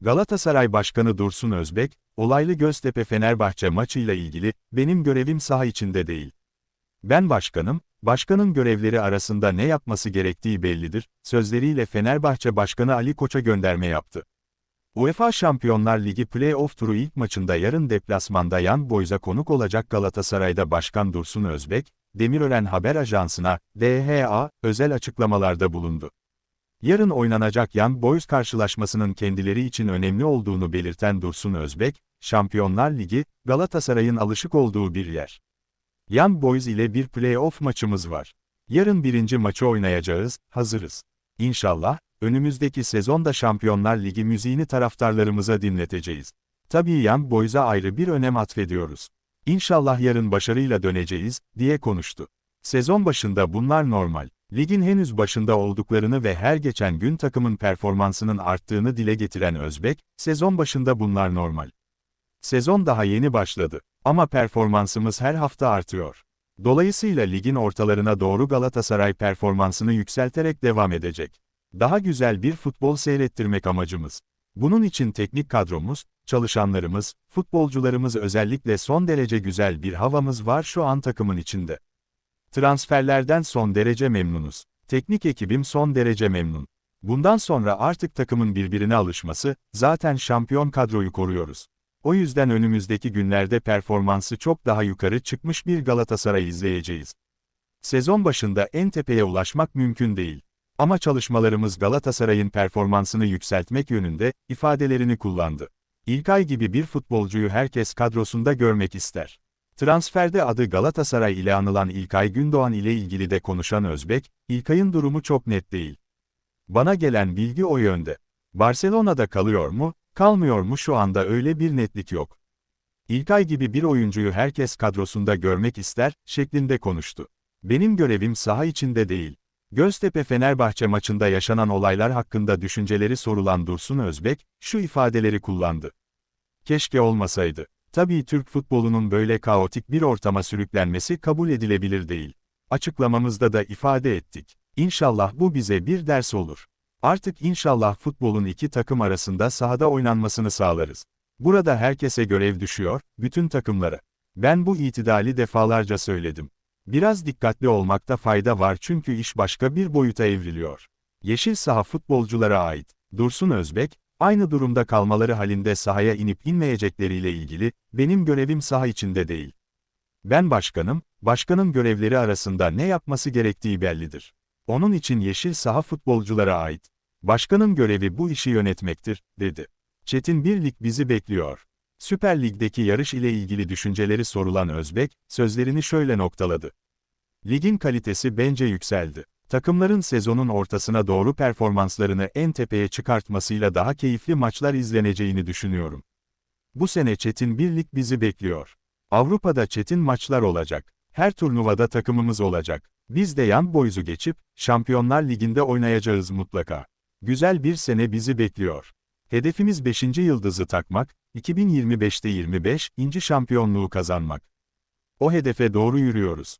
Galatasaray Başkanı Dursun Özbek, olaylı Göztepe Fenerbahçe maçıyla ilgili, benim görevim saha içinde değil. Ben başkanım, başkanın görevleri arasında ne yapması gerektiği bellidir, sözleriyle Fenerbahçe Başkanı Ali Koç'a gönderme yaptı. UEFA Şampiyonlar Ligi Play-Off turu ilk maçında yarın deplasmanda Yan Boys'a konuk olacak Galatasaray'da Başkan Dursun Özbek, Demirören Haber Ajansı'na, DHA, özel açıklamalarda bulundu. Yarın oynanacak Young Boys karşılaşmasının kendileri için önemli olduğunu belirten Dursun Özbek, Şampiyonlar Ligi, Galatasaray'ın alışık olduğu bir yer. Young Boys ile bir play-off maçımız var. Yarın birinci maçı oynayacağız, hazırız. İnşallah, önümüzdeki sezonda Şampiyonlar Ligi müziğini taraftarlarımıza dinleteceğiz. Tabii Young Boys'a ayrı bir önem atfediyoruz. İnşallah yarın başarıyla döneceğiz, diye konuştu. Sezon başında bunlar normal. Ligin henüz başında olduklarını ve her geçen gün takımın performansının arttığını dile getiren Özbek, sezon başında bunlar normal. Sezon daha yeni başladı. Ama performansımız her hafta artıyor. Dolayısıyla ligin ortalarına doğru Galatasaray performansını yükselterek devam edecek. Daha güzel bir futbol seyrettirmek amacımız. Bunun için teknik kadromuz, çalışanlarımız, futbolcularımız özellikle son derece güzel bir havamız var şu an takımın içinde. Transferlerden son derece memnunuz. Teknik ekibim son derece memnun. Bundan sonra artık takımın birbirine alışması, zaten şampiyon kadroyu koruyoruz. O yüzden önümüzdeki günlerde performansı çok daha yukarı çıkmış bir Galatasaray izleyeceğiz. Sezon başında en tepeye ulaşmak mümkün değil. Ama çalışmalarımız Galatasaray'ın performansını yükseltmek yönünde, ifadelerini kullandı. İlkay gibi bir futbolcuyu herkes kadrosunda görmek ister. Transferde adı Galatasaray ile anılan İlkay Gündoğan ile ilgili de konuşan Özbek, İlkay'ın durumu çok net değil. Bana gelen bilgi o yönde. Barcelona'da kalıyor mu, kalmıyor mu şu anda öyle bir netlik yok. İlkay gibi bir oyuncuyu herkes kadrosunda görmek ister, şeklinde konuştu. Benim görevim saha içinde değil. Göztepe Fenerbahçe maçında yaşanan olaylar hakkında düşünceleri sorulan Dursun Özbek, şu ifadeleri kullandı. Keşke olmasaydı. Tabii Türk futbolunun böyle kaotik bir ortama sürüklenmesi kabul edilebilir değil. Açıklamamızda da ifade ettik. İnşallah bu bize bir ders olur. Artık inşallah futbolun iki takım arasında sahada oynanmasını sağlarız. Burada herkese görev düşüyor, bütün takımlara. Ben bu itidali defalarca söyledim. Biraz dikkatli olmakta fayda var çünkü iş başka bir boyuta evriliyor. Yeşil saha futbolculara ait. Dursun Özbek, aynı durumda kalmaları halinde sahaya inip inmeyecekleriyle ilgili, benim görevim saha içinde değil. Ben başkanım, başkanın görevleri arasında ne yapması gerektiği bellidir. Onun için yeşil saha futbolculara ait. Başkanın görevi bu işi yönetmektir, dedi. Çetin bir lig bizi bekliyor. Süper Lig'deki yarış ile ilgili düşünceleri sorulan Özbek, sözlerini şöyle noktaladı. Ligin kalitesi bence yükseldi. Takımların sezonun ortasına doğru performanslarını en tepeye çıkartmasıyla daha keyifli maçlar izleneceğini düşünüyorum. Bu sene çetin bir lig bizi bekliyor. Avrupa'da çetin maçlar olacak. Her turnuvada takımımız olacak. Biz de yan boyuzu geçip, Şampiyonlar Ligi'nde oynayacağız mutlaka. Güzel bir sene bizi bekliyor. Hedefimiz 5. yıldızı takmak, 2025'te 25. inci şampiyonluğu kazanmak. O hedefe doğru yürüyoruz.